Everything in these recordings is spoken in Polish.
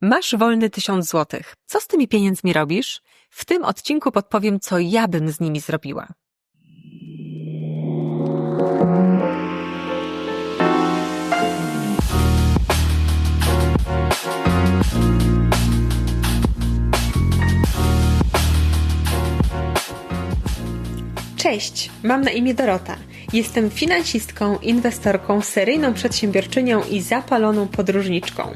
Masz wolny tysiąc złotych. Co z tymi pieniędzmi robisz? W tym odcinku podpowiem, co ja bym z nimi zrobiła. Cześć, mam na imię Dorota. Jestem finansistką, inwestorką, seryjną przedsiębiorczynią i zapaloną podróżniczką.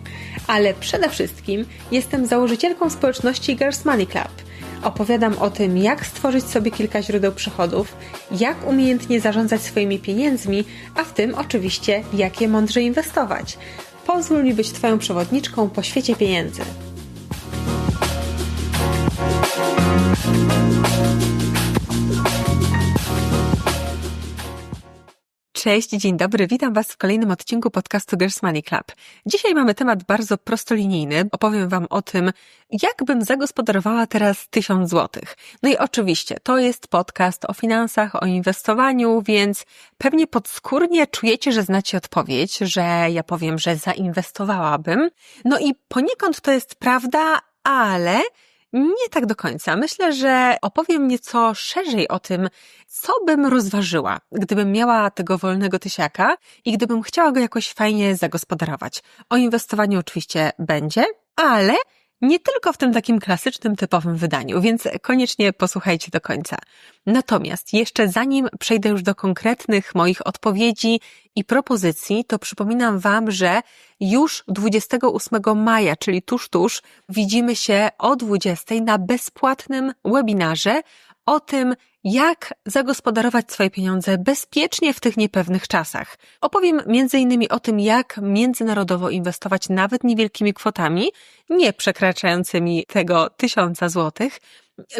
Ale przede wszystkim jestem założycielką społeczności Girls Money Club. Opowiadam o tym, jak stworzyć sobie kilka źródeł przychodów, jak umiejętnie zarządzać swoimi pieniędzmi, a w tym oczywiście, jak je mądrze inwestować. Pozwól mi być Twoją przewodniczką po świecie pieniędzy. Cześć, dzień dobry, witam Was w kolejnym odcinku podcastu Girls Money Club. Dzisiaj mamy temat bardzo prostolinijny. Opowiem Wam o tym, jak bym zagospodarowała teraz tysiąc złotych. No i oczywiście, to jest podcast o finansach, o inwestowaniu, więc pewnie podskórnie czujecie, że znacie odpowiedź, że ja powiem, że zainwestowałabym. No i poniekąd to jest prawda, ale nie tak do końca. Myślę, że opowiem nieco szerzej o tym, co bym rozważyła, gdybym miała tego wolnego tysiaka i gdybym chciała go jakoś fajnie zagospodarować. O inwestowaniu oczywiście będzie, ale nie tylko w tym takim klasycznym, typowym wydaniu, więc koniecznie posłuchajcie do końca. Natomiast jeszcze zanim przejdę już do konkretnych moich odpowiedzi i propozycji, to przypominam Wam, że już 28 maja, czyli tuż, tuż, widzimy się o 20 na bezpłatnym webinarze o tym, jak zagospodarować swoje pieniądze bezpiecznie w tych niepewnych czasach. Opowiem m.in. o tym, jak międzynarodowo inwestować nawet niewielkimi kwotami, nie przekraczającymi tego tysiąca złotych,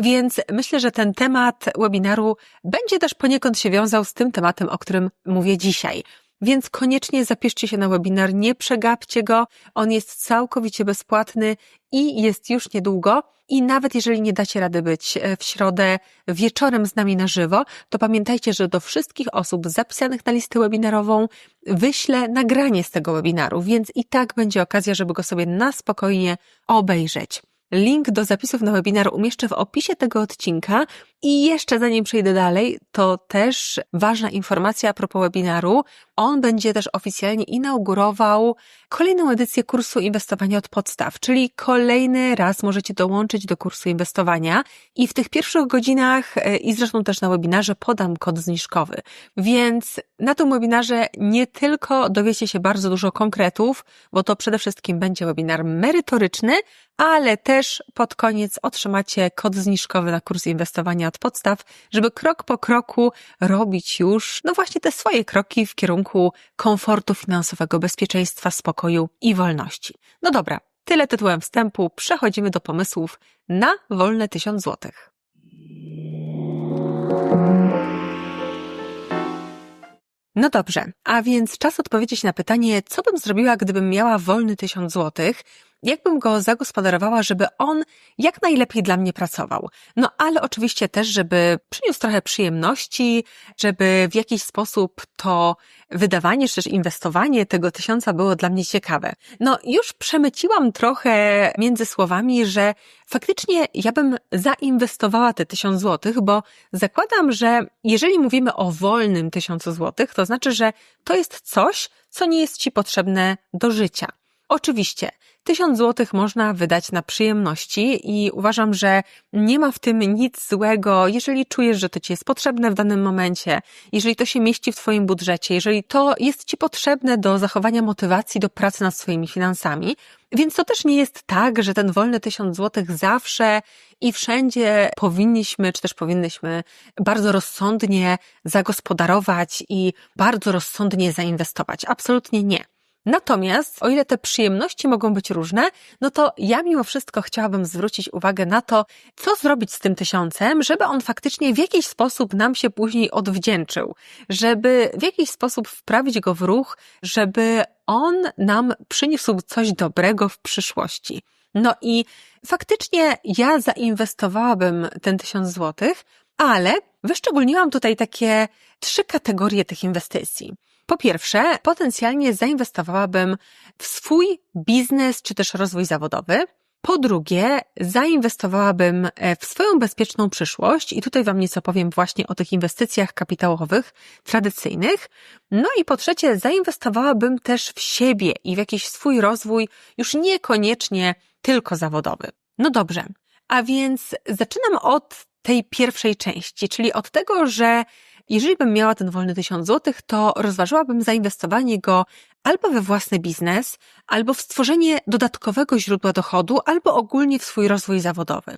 więc myślę, że ten temat webinaru będzie też poniekąd się wiązał z tym tematem, o którym mówię dzisiaj. Więc koniecznie zapiszcie się na webinar, nie przegapcie go. On jest całkowicie bezpłatny i jest już niedługo. I nawet jeżeli nie dacie rady być e, w środę wieczorem z nami na żywo, to pamiętajcie, że do wszystkich osób zapisanych na listę webinarową wyślę nagranie z tego webinaru, więc i tak będzie okazja, żeby go sobie na spokojnie obejrzeć. Link do zapisów na webinar umieszczę w opisie tego odcinka. I jeszcze zanim przejdę dalej, to też ważna informacja a propos webinaru. On będzie też oficjalnie inaugurował kolejną edycję kursu inwestowania od podstaw, czyli kolejny raz możecie dołączyć do kursu inwestowania i w tych pierwszych godzinach e, i zresztą też na webinarze podam kod zniżkowy. Więc na tym webinarze nie tylko dowiecie się bardzo dużo konkretów, bo to przede wszystkim będzie webinar merytoryczny, ale też pod koniec otrzymacie kod zniżkowy na kurs inwestowania od podstaw, żeby krok po kroku robić już, no właśnie te swoje kroki w kierunku komfortu finansowego, bezpieczeństwa, spokoju i wolności. No dobra, tyle tytułem wstępu. Przechodzimy do pomysłów na wolne tysiąc złotych. No dobrze, a więc czas odpowiedzieć na pytanie, co bym zrobiła, gdybym miała wolny tysiąc złotych jakbym go zagospodarowała, żeby on jak najlepiej dla mnie pracował. No ale oczywiście też, żeby przyniósł trochę przyjemności, żeby w jakiś sposób to wydawanie czy też inwestowanie tego tysiąca było dla mnie ciekawe. No już przemyciłam trochę między słowami, że faktycznie ja bym zainwestowała te tysiąc złotych, bo zakładam, że jeżeli mówimy o wolnym tysiącu złotych, to znaczy, że to jest coś, co nie jest Ci potrzebne do życia. Oczywiście, tysiąc złotych można wydać na przyjemności i uważam, że nie ma w tym nic złego, jeżeli czujesz, że to ci jest potrzebne w danym momencie, jeżeli to się mieści w twoim budżecie, jeżeli to jest ci potrzebne do zachowania motywacji do pracy nad swoimi finansami. Więc to też nie jest tak, że ten wolny tysiąc złotych zawsze i wszędzie powinniśmy, czy też powinnyśmy bardzo rozsądnie zagospodarować i bardzo rozsądnie zainwestować. Absolutnie nie. Natomiast, o ile te przyjemności mogą być różne, no to ja mimo wszystko chciałabym zwrócić uwagę na to, co zrobić z tym tysiącem, żeby on faktycznie w jakiś sposób nam się później odwdzięczył, żeby w jakiś sposób wprawić go w ruch, żeby on nam przyniósł coś dobrego w przyszłości. No i faktycznie ja zainwestowałabym ten tysiąc złotych, ale wyszczególniłam tutaj takie trzy kategorie tych inwestycji. Po pierwsze, potencjalnie zainwestowałabym w swój biznes czy też rozwój zawodowy. Po drugie, zainwestowałabym e, w swoją bezpieczną przyszłość i tutaj Wam nieco powiem właśnie o tych inwestycjach kapitałowych, tradycyjnych. No i po trzecie, zainwestowałabym też w siebie i w jakiś swój rozwój, już niekoniecznie tylko zawodowy. No dobrze, a więc zaczynam od tej pierwszej części, czyli od tego, że jeżeli bym miała ten wolny tysiąc złotych, to rozważyłabym zainwestowanie go albo we własny biznes, albo w stworzenie dodatkowego źródła dochodu, albo ogólnie w swój rozwój zawodowy.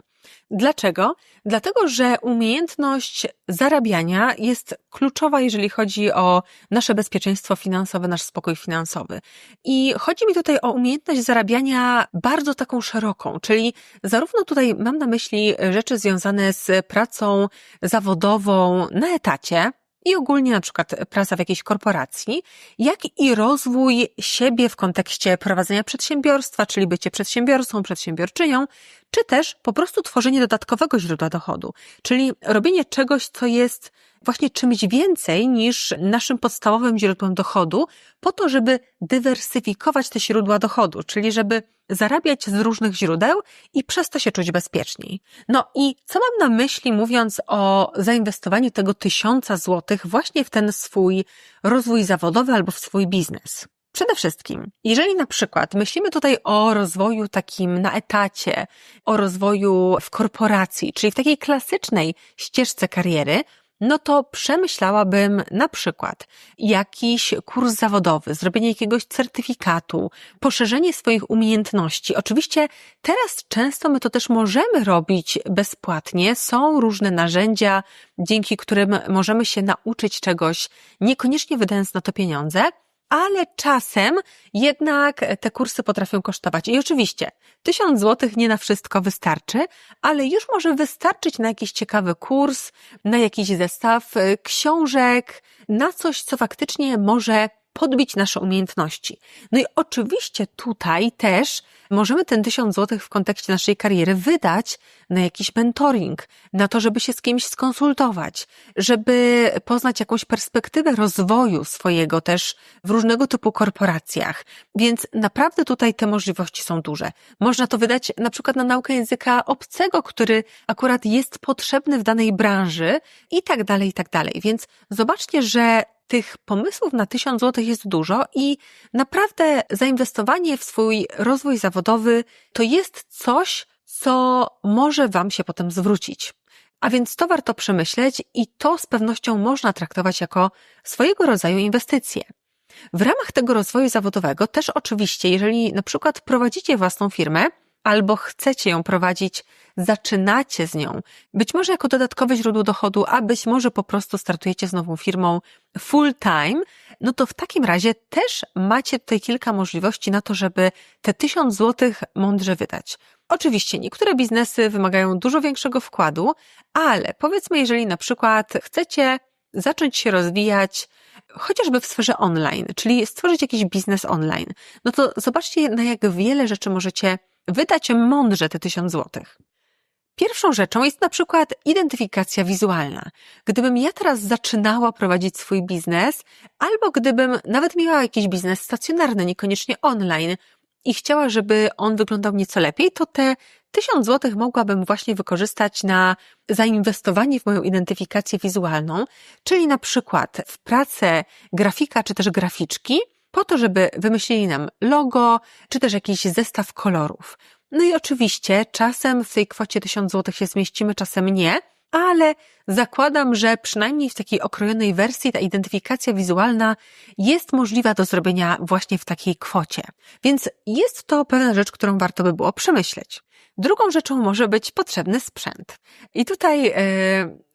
Dlaczego? Dlatego, że umiejętność zarabiania jest kluczowa, jeżeli chodzi o nasze bezpieczeństwo finansowe, nasz spokój finansowy. I chodzi mi tutaj o umiejętność zarabiania bardzo taką szeroką, czyli zarówno tutaj mam na myśli rzeczy związane z pracą zawodową na etacie, i ogólnie na przykład praca w jakiejś korporacji, jak i rozwój siebie w kontekście prowadzenia przedsiębiorstwa, czyli bycie przedsiębiorcą, przedsiębiorczynią, czy też po prostu tworzenie dodatkowego źródła dochodu, czyli robienie czegoś, co jest właśnie czymś więcej niż naszym podstawowym źródłem dochodu, po to, żeby dywersyfikować te źródła dochodu, czyli żeby zarabiać z różnych źródeł i przez to się czuć bezpieczniej. No i co mam na myśli, mówiąc o zainwestowaniu tego tysiąca złotych właśnie w ten swój rozwój zawodowy albo w swój biznes? Przede wszystkim, jeżeli na przykład myślimy tutaj o rozwoju takim na etacie, o rozwoju w korporacji, czyli w takiej klasycznej ścieżce kariery, no to przemyślałabym na przykład jakiś kurs zawodowy, zrobienie jakiegoś certyfikatu, poszerzenie swoich umiejętności. Oczywiście teraz często my to też możemy robić bezpłatnie. Są różne narzędzia, dzięki którym możemy się nauczyć czegoś, niekoniecznie wydając na to pieniądze ale czasem jednak te kursy potrafią kosztować. I oczywiście, tysiąc złotych nie na wszystko wystarczy, ale już może wystarczyć na jakiś ciekawy kurs, na jakiś zestaw y, książek, na coś, co faktycznie może podbić nasze umiejętności. No i oczywiście tutaj też możemy ten tysiąc złotych w kontekście naszej kariery wydać na jakiś mentoring, na to, żeby się z kimś skonsultować, żeby poznać jakąś perspektywę rozwoju swojego też w różnego typu korporacjach. Więc naprawdę tutaj te możliwości są duże. Można to wydać na przykład na naukę języka obcego, który akurat jest potrzebny w danej branży i tak dalej, i tak dalej. Więc zobaczcie, że tych pomysłów na tysiąc złotych jest dużo i naprawdę zainwestowanie w swój rozwój zawodowy to jest coś, co może Wam się potem zwrócić. A więc to warto przemyśleć i to z pewnością można traktować jako swojego rodzaju inwestycje. W ramach tego rozwoju zawodowego też oczywiście, jeżeli na przykład prowadzicie własną firmę, albo chcecie ją prowadzić, zaczynacie z nią, być może jako dodatkowe źródło dochodu, a być może po prostu startujecie z nową firmą full time, no to w takim razie też macie tutaj kilka możliwości na to, żeby te tysiąc złotych mądrze wydać. Oczywiście niektóre biznesy wymagają dużo większego wkładu, ale powiedzmy, jeżeli na przykład chcecie zacząć się rozwijać chociażby w sferze online, czyli stworzyć jakiś biznes online, no to zobaczcie, na jak wiele rzeczy możecie wydać mądrze te tysiąc złotych. Pierwszą rzeczą jest na przykład identyfikacja wizualna. Gdybym ja teraz zaczynała prowadzić swój biznes, albo gdybym nawet miała jakiś biznes stacjonarny, niekoniecznie online, i chciała, żeby on wyglądał nieco lepiej, to te tysiąc złotych mogłabym właśnie wykorzystać na zainwestowanie w moją identyfikację wizualną, czyli na przykład w pracę grafika czy też graficzki, po to, żeby wymyślili nam logo, czy też jakiś zestaw kolorów. No i oczywiście czasem w tej kwocie 1000 zł się zmieścimy, czasem nie, ale zakładam, że przynajmniej w takiej okrojonej wersji ta identyfikacja wizualna jest możliwa do zrobienia właśnie w takiej kwocie. Więc jest to pewna rzecz, którą warto by było przemyśleć. Drugą rzeczą może być potrzebny sprzęt. I tutaj yy,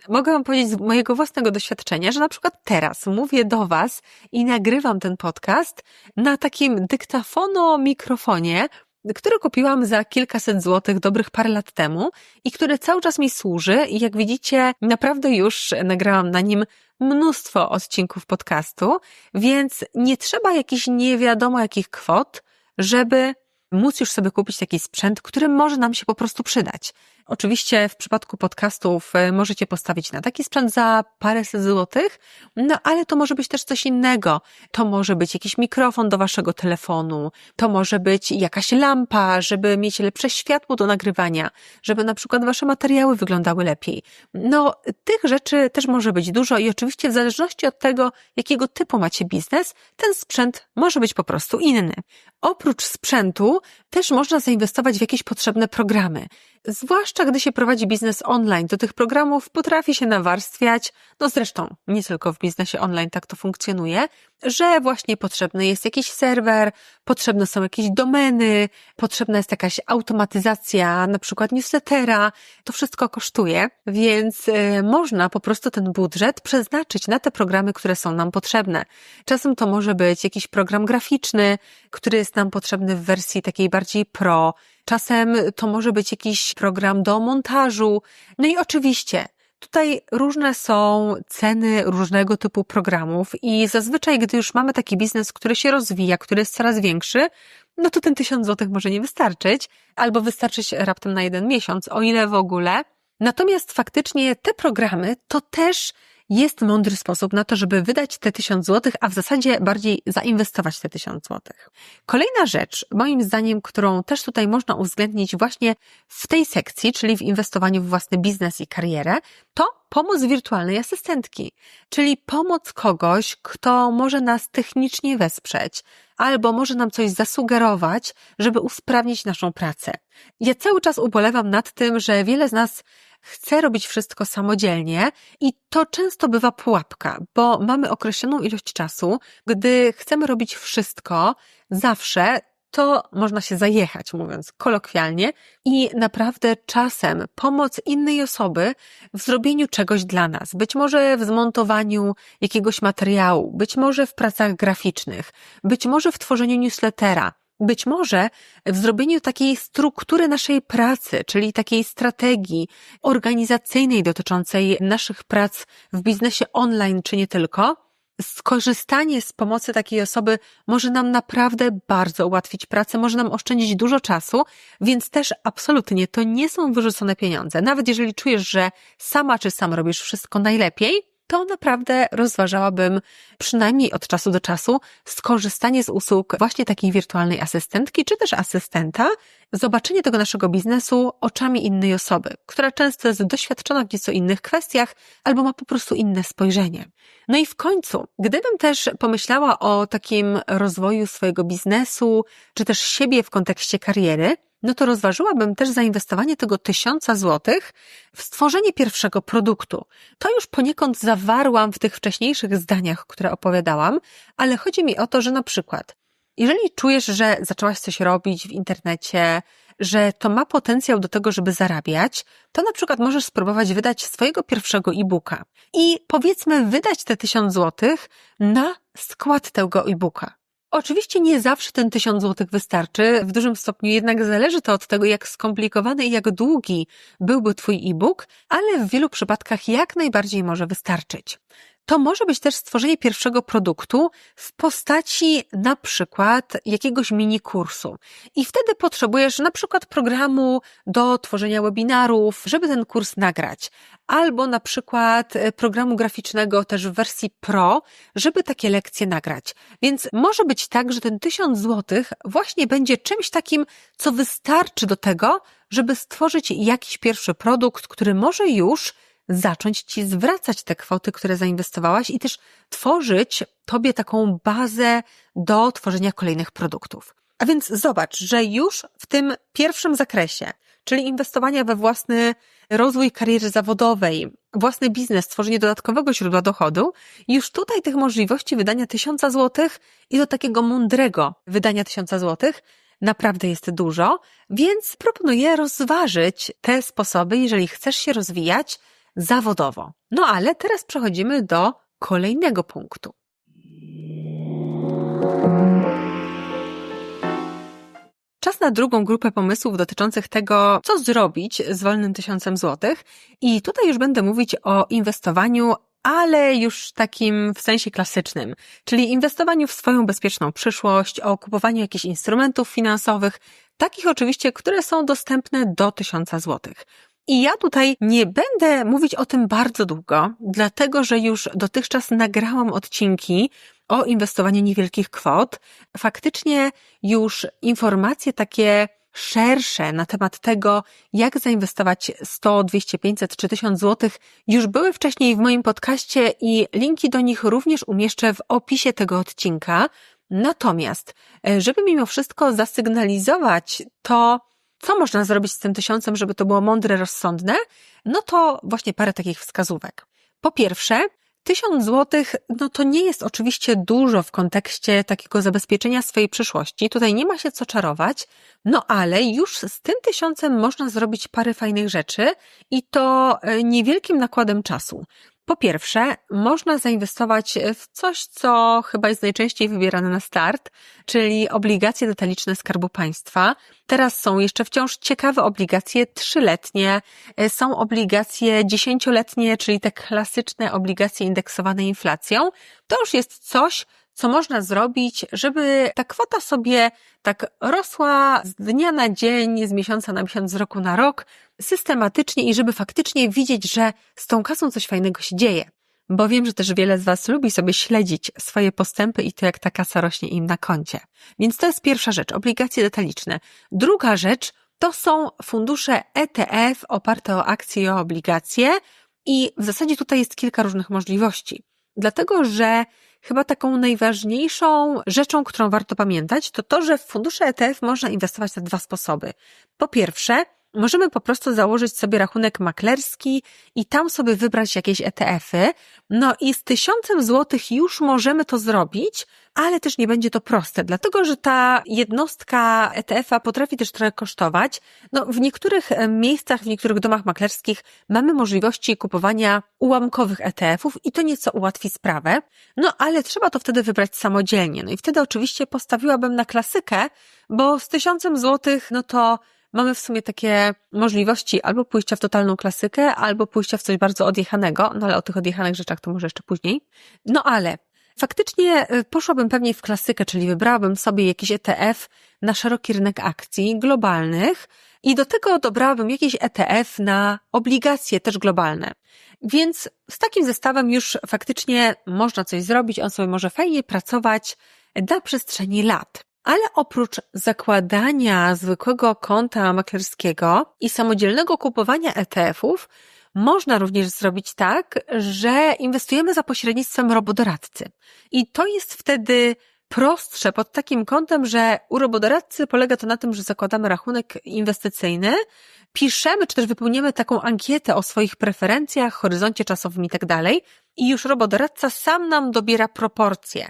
mogę Wam powiedzieć z mojego własnego doświadczenia, że na przykład teraz mówię do Was i nagrywam ten podcast na takim dyktafono-mikrofonie, który kupiłam za kilkaset złotych dobrych parę lat temu i który cały czas mi służy i jak widzicie, naprawdę już nagrałam na nim mnóstwo odcinków podcastu, więc nie trzeba jakichś nie wiadomo jakich kwot, żeby móc już sobie kupić taki sprzęt, który może nam się po prostu przydać. Oczywiście w przypadku podcastów e, możecie postawić na taki sprzęt za paręset złotych, no ale to może być też coś innego. To może być jakiś mikrofon do waszego telefonu, to może być jakaś lampa, żeby mieć lepsze światło do nagrywania, żeby na przykład wasze materiały wyglądały lepiej. No, tych rzeczy też może być dużo i oczywiście w zależności od tego, jakiego typu macie biznes, ten sprzęt może być po prostu inny. Oprócz sprzętu też można zainwestować w jakieś potrzebne programy. Zwłaszcza gdy się prowadzi biznes online, do tych programów potrafi się nawarstwiać, no zresztą nie tylko w biznesie online tak to funkcjonuje, że właśnie potrzebny jest jakiś serwer, potrzebne są jakieś domeny, potrzebna jest jakaś automatyzacja, na przykład newslettera. To wszystko kosztuje, więc y, można po prostu ten budżet przeznaczyć na te programy, które są nam potrzebne. Czasem to może być jakiś program graficzny, który jest nam potrzebny w wersji takiej bardziej pro, Czasem to może być jakiś program do montażu. No i oczywiście Tutaj różne są ceny różnego typu programów i zazwyczaj, gdy już mamy taki biznes, który się rozwija, który jest coraz większy, no to ten tysiąc złotych może nie wystarczyć, albo wystarczyć raptem na jeden miesiąc, o ile w ogóle. Natomiast faktycznie te programy to też jest mądry sposób na to, żeby wydać te tysiąc złotych, a w zasadzie bardziej zainwestować te tysiąc złotych. Kolejna rzecz, moim zdaniem, którą też tutaj można uwzględnić właśnie w tej sekcji, czyli w inwestowaniu w własny biznes i karierę, to pomoc wirtualnej asystentki, czyli pomoc kogoś, kto może nas technicznie wesprzeć, albo może nam coś zasugerować, żeby usprawnić naszą pracę. Ja cały czas ubolewam nad tym, że wiele z nas chce robić wszystko samodzielnie i to często bywa pułapka, bo mamy określoną ilość czasu, gdy chcemy robić wszystko zawsze, to można się zajechać, mówiąc kolokwialnie, i naprawdę czasem pomoc innej osoby w zrobieniu czegoś dla nas, być może w zmontowaniu jakiegoś materiału, być może w pracach graficznych, być może w tworzeniu newslettera, być może w zrobieniu takiej struktury naszej pracy, czyli takiej strategii organizacyjnej dotyczącej naszych prac w biznesie online, czy nie tylko, skorzystanie z pomocy takiej osoby może nam naprawdę bardzo ułatwić pracę, może nam oszczędzić dużo czasu, więc też absolutnie to nie są wyrzucone pieniądze. Nawet jeżeli czujesz, że sama czy sam robisz wszystko najlepiej, to naprawdę rozważałabym przynajmniej od czasu do czasu skorzystanie z usług właśnie takiej wirtualnej asystentki, czy też asystenta, zobaczenie tego naszego biznesu oczami innej osoby, która często jest doświadczona w nieco innych kwestiach albo ma po prostu inne spojrzenie. No i w końcu, gdybym też pomyślała o takim rozwoju swojego biznesu, czy też siebie w kontekście kariery, no to rozważyłabym też zainwestowanie tego tysiąca złotych w stworzenie pierwszego produktu. To już poniekąd zawarłam w tych wcześniejszych zdaniach, które opowiadałam, ale chodzi mi o to, że na przykład, jeżeli czujesz, że zaczęłaś coś robić w internecie, że to ma potencjał do tego, żeby zarabiać, to na przykład możesz spróbować wydać swojego pierwszego e-booka i powiedzmy wydać te tysiąc złotych na skład tego e-booka. Oczywiście nie zawsze ten tysiąc złotych wystarczy, w dużym stopniu jednak zależy to od tego, jak skomplikowany i jak długi byłby Twój e-book, ale w wielu przypadkach jak najbardziej może wystarczyć. To może być też stworzenie pierwszego produktu w postaci na przykład jakiegoś mini kursu. I wtedy potrzebujesz na przykład programu do tworzenia webinarów, żeby ten kurs nagrać. Albo na przykład e, programu graficznego też w wersji pro, żeby takie lekcje nagrać. Więc może być tak, że ten tysiąc złotych właśnie będzie czymś takim, co wystarczy do tego, żeby stworzyć jakiś pierwszy produkt, który może już zacząć ci zwracać te kwoty, które zainwestowałaś i też tworzyć tobie taką bazę do tworzenia kolejnych produktów. A więc zobacz, że już w tym pierwszym zakresie, czyli inwestowania we własny rozwój kariery zawodowej, własny biznes, tworzenie dodatkowego źródła dochodu, już tutaj tych możliwości wydania tysiąca złotych i do takiego mądrego wydania tysiąca złotych naprawdę jest dużo, więc proponuję rozważyć te sposoby, jeżeli chcesz się rozwijać, zawodowo. No ale teraz przechodzimy do kolejnego punktu. Czas na drugą grupę pomysłów dotyczących tego, co zrobić z wolnym tysiącem złotych. I tutaj już będę mówić o inwestowaniu ale już takim w sensie klasycznym, czyli inwestowaniu w swoją bezpieczną przyszłość, o kupowaniu jakichś instrumentów finansowych, takich oczywiście, które są dostępne do 1000 złotych. I ja tutaj nie będę mówić o tym bardzo długo, dlatego że już dotychczas nagrałam odcinki o inwestowaniu niewielkich kwot. Faktycznie już informacje takie szersze na temat tego, jak zainwestować 100, 200, 500 czy 1000 złotych już były wcześniej w moim podcaście i linki do nich również umieszczę w opisie tego odcinka. Natomiast, e, żeby mimo wszystko zasygnalizować to, co można zrobić z tym tysiącem, żeby to było mądre, rozsądne, no to właśnie parę takich wskazówek. Po pierwsze, Tysiąc złotych, no to nie jest oczywiście dużo w kontekście takiego zabezpieczenia swojej przyszłości. Tutaj nie ma się co czarować, no ale już z tym tysiącem można zrobić parę fajnych rzeczy i to e, niewielkim nakładem czasu. Po pierwsze, można zainwestować w coś, co chyba jest najczęściej wybierane na start, czyli obligacje detaliczne Skarbu Państwa. Teraz są jeszcze wciąż ciekawe obligacje trzyletnie, są obligacje dziesięcioletnie, czyli te klasyczne obligacje indeksowane inflacją. To już jest coś, co można zrobić, żeby ta kwota sobie tak rosła z dnia na dzień, z miesiąca na miesiąc, z roku na rok, systematycznie i żeby faktycznie widzieć, że z tą kasą coś fajnego się dzieje. Bo wiem, że też wiele z Was lubi sobie śledzić swoje postępy i to, jak ta kasa rośnie im na koncie. Więc to jest pierwsza rzecz, obligacje detaliczne. Druga rzecz to są fundusze ETF oparte o akcje i o obligacje i w zasadzie tutaj jest kilka różnych możliwości. Dlatego, że chyba taką najważniejszą rzeczą, którą warto pamiętać, to to, że w fundusze ETF można inwestować na dwa sposoby. Po pierwsze, Możemy po prostu założyć sobie rachunek maklerski i tam sobie wybrać jakieś ETF-y. No i z tysiącem złotych już możemy to zrobić, ale też nie będzie to proste, dlatego że ta jednostka ETF-a potrafi też trochę kosztować. No, w niektórych e, miejscach, w niektórych domach maklerskich mamy możliwości kupowania ułamkowych ETF-ów i to nieco ułatwi sprawę. No, ale trzeba to wtedy wybrać samodzielnie. No i wtedy oczywiście postawiłabym na klasykę, bo z tysiącem złotych, no to mamy w sumie takie możliwości albo pójścia w totalną klasykę, albo pójścia w coś bardzo odjechanego, no ale o tych odjechanych rzeczach to może jeszcze później. No ale faktycznie y, poszłabym pewnie w klasykę, czyli wybrałabym sobie jakiś ETF na szeroki rynek akcji globalnych i do tego dobrałabym jakiś ETF na obligacje też globalne. Więc z takim zestawem już faktycznie można coś zrobić, on sobie może fajnie pracować na przestrzeni lat. Ale oprócz zakładania zwykłego konta maklerskiego i samodzielnego kupowania ETF-ów, można również zrobić tak, że inwestujemy za pośrednictwem robodoradcy. I to jest wtedy prostsze pod takim kątem, że u robodoradcy polega to na tym, że zakładamy rachunek inwestycyjny, piszemy czy też wypełniamy taką ankietę o swoich preferencjach, horyzoncie czasowym i tak dalej i już robodoradca sam nam dobiera proporcje.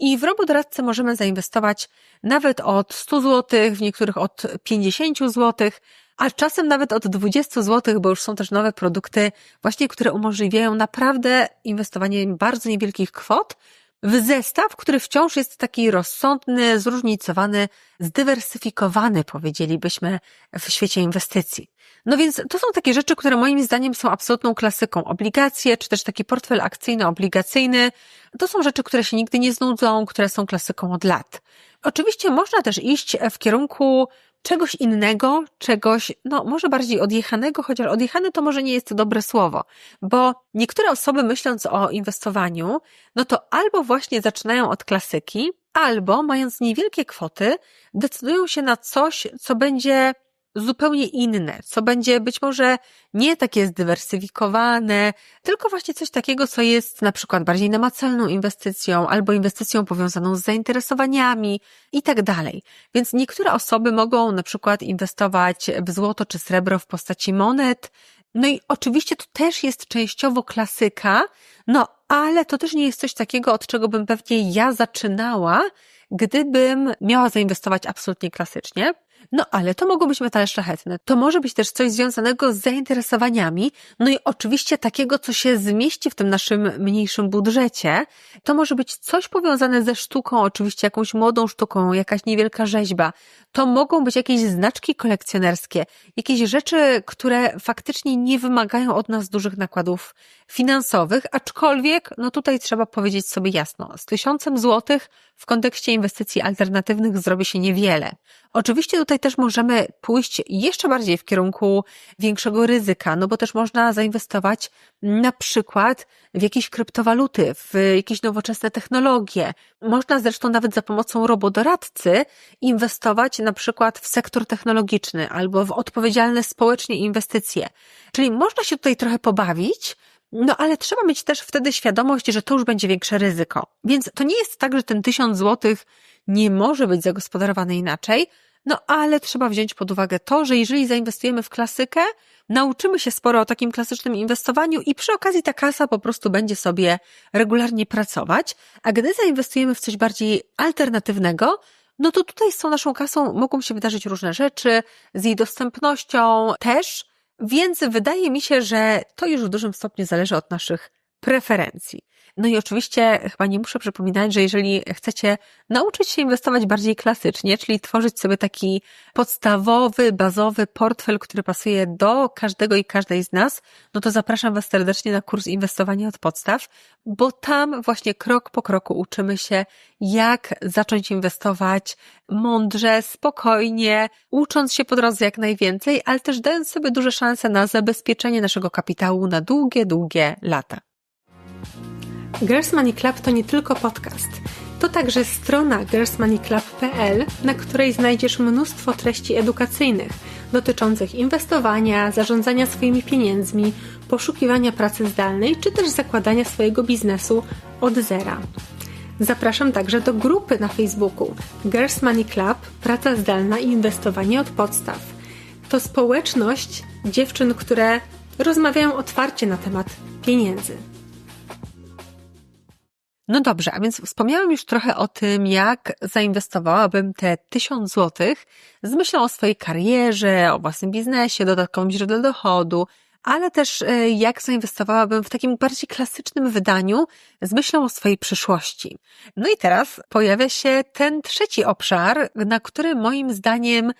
I w robodoradcę możemy zainwestować nawet od 100 zł, w niektórych od 50 zł, a czasem nawet od 20 zł, bo już są też nowe produkty, właśnie które umożliwiają naprawdę inwestowanie bardzo niewielkich kwot w zestaw, który wciąż jest taki rozsądny, zróżnicowany, zdywersyfikowany, powiedzielibyśmy, w świecie inwestycji. No więc to są takie rzeczy, które moim zdaniem są absolutną klasyką. Obligacje, czy też taki portfel akcyjno-obligacyjny, to są rzeczy, które się nigdy nie znudzą, które są klasyką od lat. Oczywiście można też iść w kierunku czegoś innego, czegoś, no może bardziej odjechanego, chociaż odjechane to może nie jest dobre słowo, bo niektóre osoby myśląc o inwestowaniu, no to albo właśnie zaczynają od klasyki, albo mając niewielkie kwoty, decydują się na coś, co będzie zupełnie inne, co będzie być może nie takie zdywersyfikowane, tylko właśnie coś takiego, co jest na przykład bardziej namacalną inwestycją albo inwestycją powiązaną z zainteresowaniami i tak dalej. Więc niektóre osoby mogą na przykład inwestować w złoto czy srebro w postaci monet, no i oczywiście to też jest częściowo klasyka, no ale to też nie jest coś takiego, od czego bym pewnie ja zaczynała, gdybym miała zainwestować absolutnie klasycznie. No ale to mogą być metale szlachetne. To może być też coś związanego z zainteresowaniami, no i oczywiście takiego, co się zmieści w tym naszym mniejszym budżecie. To może być coś powiązane ze sztuką, oczywiście jakąś młodą sztuką, jakaś niewielka rzeźba. To mogą być jakieś znaczki kolekcjonerskie, jakieś rzeczy, które faktycznie nie wymagają od nas dużych nakładów finansowych, aczkolwiek, no tutaj trzeba powiedzieć sobie jasno, z tysiącem złotych w kontekście inwestycji alternatywnych zrobi się niewiele. Oczywiście tutaj też możemy pójść jeszcze bardziej w kierunku większego ryzyka, no bo też można zainwestować na przykład w jakieś kryptowaluty, w jakieś nowoczesne technologie. Można zresztą nawet za pomocą robodoradcy inwestować na przykład w sektor technologiczny albo w odpowiedzialne społecznie inwestycje. Czyli można się tutaj trochę pobawić, no ale trzeba mieć też wtedy świadomość, że to już będzie większe ryzyko. Więc to nie jest tak, że ten tysiąc złotych nie może być zagospodarowany inaczej, no ale trzeba wziąć pod uwagę to, że jeżeli zainwestujemy w klasykę, nauczymy się sporo o takim klasycznym inwestowaniu i przy okazji ta kasa po prostu będzie sobie regularnie pracować, a gdy zainwestujemy w coś bardziej alternatywnego, no to tutaj z tą naszą kasą mogą się wydarzyć różne rzeczy, z jej dostępnością też, więc wydaje mi się, że to już w dużym stopniu zależy od naszych preferencji. No i oczywiście chyba nie muszę przypominać, że jeżeli chcecie nauczyć się inwestować bardziej klasycznie, czyli tworzyć sobie taki podstawowy, bazowy portfel, który pasuje do każdego i każdej z nas, no to zapraszam Was serdecznie na kurs inwestowania od podstaw, bo tam właśnie krok po kroku uczymy się, jak zacząć inwestować mądrze, spokojnie, ucząc się po drodze jak najwięcej, ale też dając sobie duże szanse na zabezpieczenie naszego kapitału na długie, długie lata. Girls Money Club to nie tylko podcast. To także strona girlsmoneyclub.pl, na której znajdziesz mnóstwo treści edukacyjnych dotyczących inwestowania, zarządzania swoimi pieniędzmi, poszukiwania pracy zdalnej czy też zakładania swojego biznesu od zera. Zapraszam także do grupy na Facebooku Girls Money Club Praca zdalna i inwestowanie od podstaw. To społeczność dziewczyn, które rozmawiają otwarcie na temat pieniędzy. No dobrze, a więc wspomniałam już trochę o tym, jak zainwestowałabym te tysiąc złotych z myślą o swojej karierze, o własnym biznesie, dodatkowym źródle dochodu, ale też e, jak zainwestowałabym w takim bardziej klasycznym wydaniu z myślą o swojej przyszłości. No i teraz pojawia się ten trzeci obszar, na który moim zdaniem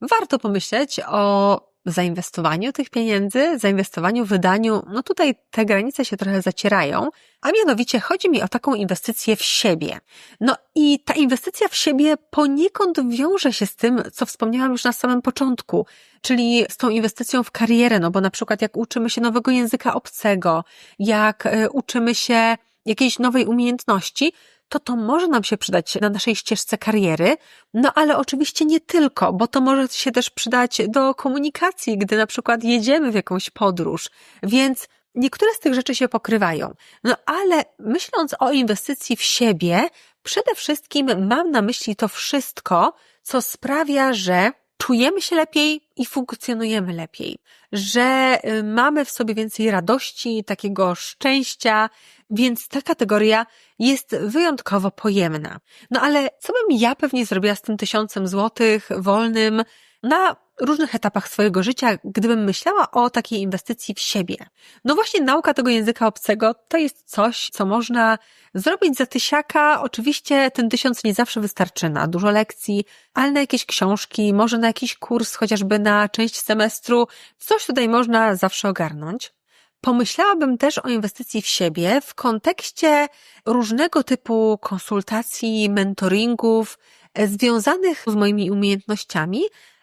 warto pomyśleć o zainwestowaniu tych pieniędzy, zainwestowaniu, wydaniu, no tutaj te granice się trochę zacierają, a mianowicie chodzi mi o taką inwestycję w siebie. No i ta inwestycja w siebie poniekąd wiąże się z tym, co wspomniałam już na samym początku, czyli z tą inwestycją w karierę, no bo na przykład jak uczymy się nowego języka obcego, jak e, uczymy się jakiejś nowej umiejętności, to to może nam się przydać na naszej ścieżce kariery, no ale oczywiście nie tylko, bo to może się też przydać do komunikacji, gdy na przykład jedziemy w jakąś podróż, więc niektóre z tych rzeczy się pokrywają. No ale myśląc o inwestycji w siebie, przede wszystkim mam na myśli to wszystko, co sprawia, że czujemy się lepiej i funkcjonujemy lepiej, że y, mamy w sobie więcej radości, takiego szczęścia, więc ta kategoria jest wyjątkowo pojemna. No ale co bym ja pewnie zrobiła z tym tysiącem złotych wolnym na różnych etapach swojego życia, gdybym myślała o takiej inwestycji w siebie. No właśnie nauka tego języka obcego to jest coś, co można zrobić za tysiaka. Oczywiście ten tysiąc nie zawsze wystarczy na dużo lekcji, ale na jakieś książki, może na jakiś kurs, chociażby na część semestru. Coś tutaj można zawsze ogarnąć. Pomyślałabym też o inwestycji w siebie w kontekście różnego typu konsultacji, mentoringów e, związanych z moimi umiejętnościami,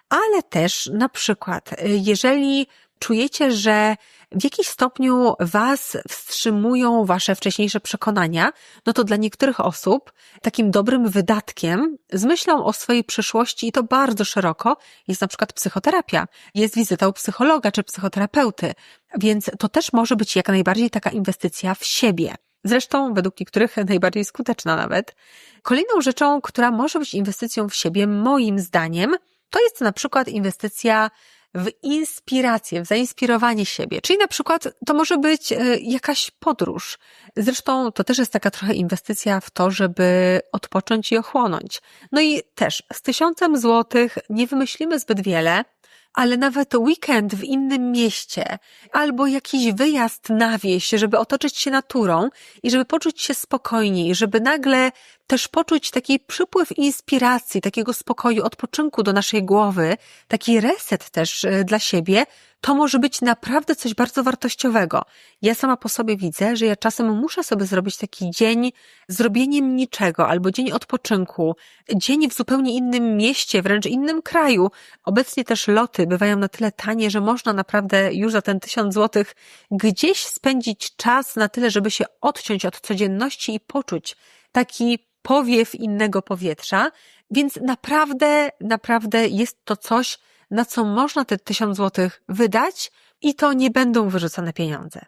ale też na przykład, e, jeżeli czujecie, że w jakiś stopniu Was wstrzymują Wasze wcześniejsze przekonania, no to dla niektórych osób takim dobrym wydatkiem z myślą o swojej przyszłości i to bardzo szeroko jest na przykład psychoterapia, jest wizyta u psychologa czy psychoterapeuty, więc to też może być jak najbardziej taka inwestycja w siebie. Zresztą według niektórych najbardziej skuteczna nawet. Kolejną rzeczą, która może być inwestycją w siebie, moim zdaniem, to jest na przykład inwestycja w inspirację, w zainspirowanie siebie. Czyli na przykład to może być e, jakaś podróż. Zresztą to też jest taka trochę inwestycja w to, żeby odpocząć i ochłonąć. No i też z tysiącem złotych nie wymyślimy zbyt wiele, ale nawet weekend w innym mieście, albo jakiś wyjazd na wieś, żeby otoczyć się naturą i żeby poczuć się spokojniej, żeby nagle też poczuć taki przypływ inspiracji, takiego spokoju, odpoczynku do naszej głowy, taki reset też e, dla siebie, to może być naprawdę coś bardzo wartościowego. Ja sama po sobie widzę, że ja czasem muszę sobie zrobić taki dzień zrobieniem niczego, albo dzień odpoczynku, dzień w zupełnie innym mieście, wręcz innym kraju. Obecnie też loty bywają na tyle tanie, że można naprawdę już za ten tysiąc złotych gdzieś spędzić czas na tyle, żeby się odciąć od codzienności i poczuć taki powiew innego powietrza, więc naprawdę, naprawdę jest to coś, na co można te tysiąc złotych wydać i to nie będą wyrzucone pieniądze.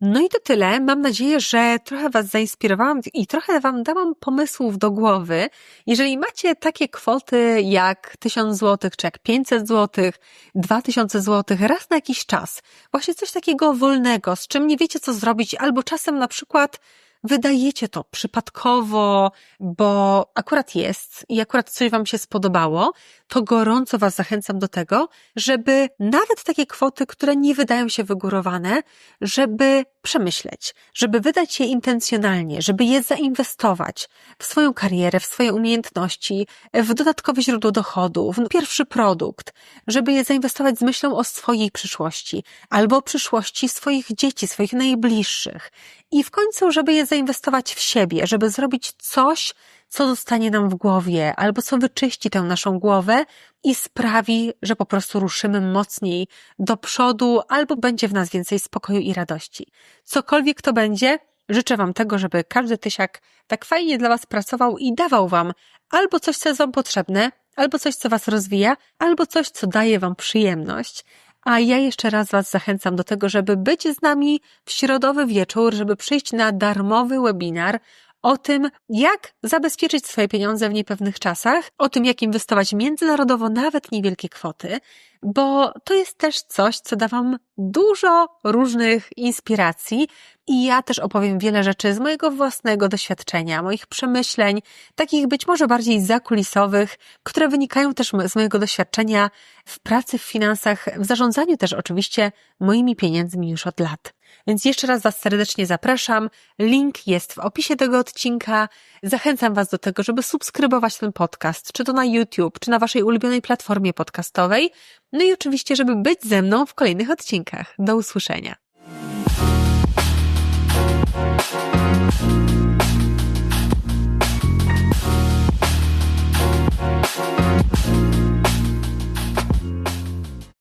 No i to tyle. Mam nadzieję, że trochę Was zainspirowałam i trochę Wam dałam pomysłów do głowy. Jeżeli macie takie kwoty jak 1000 zł, czy jak 500 zł, 2000 zł, raz na jakiś czas, właśnie coś takiego wolnego, z czym nie wiecie co zrobić, albo czasem na przykład wydajecie to przypadkowo, bo akurat jest i akurat coś Wam się spodobało, to gorąco Was zachęcam do tego, żeby nawet takie kwoty, które nie wydają się wygórowane, żeby przemyśleć, żeby wydać je intencjonalnie, żeby je zainwestować w swoją karierę, w swoje umiejętności, w dodatkowe źródło dochodu, w pierwszy produkt, żeby je zainwestować z myślą o swojej przyszłości albo o przyszłości swoich dzieci, swoich najbliższych. I w końcu, żeby je zainwestować w siebie, żeby zrobić coś, co zostanie nam w głowie, albo co wyczyści tę naszą głowę i sprawi, że po prostu ruszymy mocniej do przodu, albo będzie w nas więcej spokoju i radości. Cokolwiek to będzie, życzę Wam tego, żeby każdy tysiak tak fajnie dla Was pracował i dawał Wam albo coś, co jest Wam potrzebne, albo coś, co Was rozwija, albo coś, co daje Wam przyjemność. A ja jeszcze raz Was zachęcam do tego, żeby być z nami w środowy wieczór, żeby przyjść na darmowy webinar o tym, jak zabezpieczyć swoje pieniądze w niepewnych czasach, o tym, jak inwestować międzynarodowo nawet niewielkie kwoty, bo to jest też coś, co da Wam dużo różnych inspiracji i ja też opowiem wiele rzeczy z mojego własnego doświadczenia, moich przemyśleń, takich być może bardziej zakulisowych, które wynikają też z mojego doświadczenia w pracy w finansach, w zarządzaniu też oczywiście moimi pieniędzmi już od lat. Więc jeszcze raz Was serdecznie zapraszam. Link jest w opisie tego odcinka. Zachęcam Was do tego, żeby subskrybować ten podcast, czy to na YouTube, czy na Waszej ulubionej platformie podcastowej. No i oczywiście, żeby być ze mną w kolejnych odcinkach. Do usłyszenia.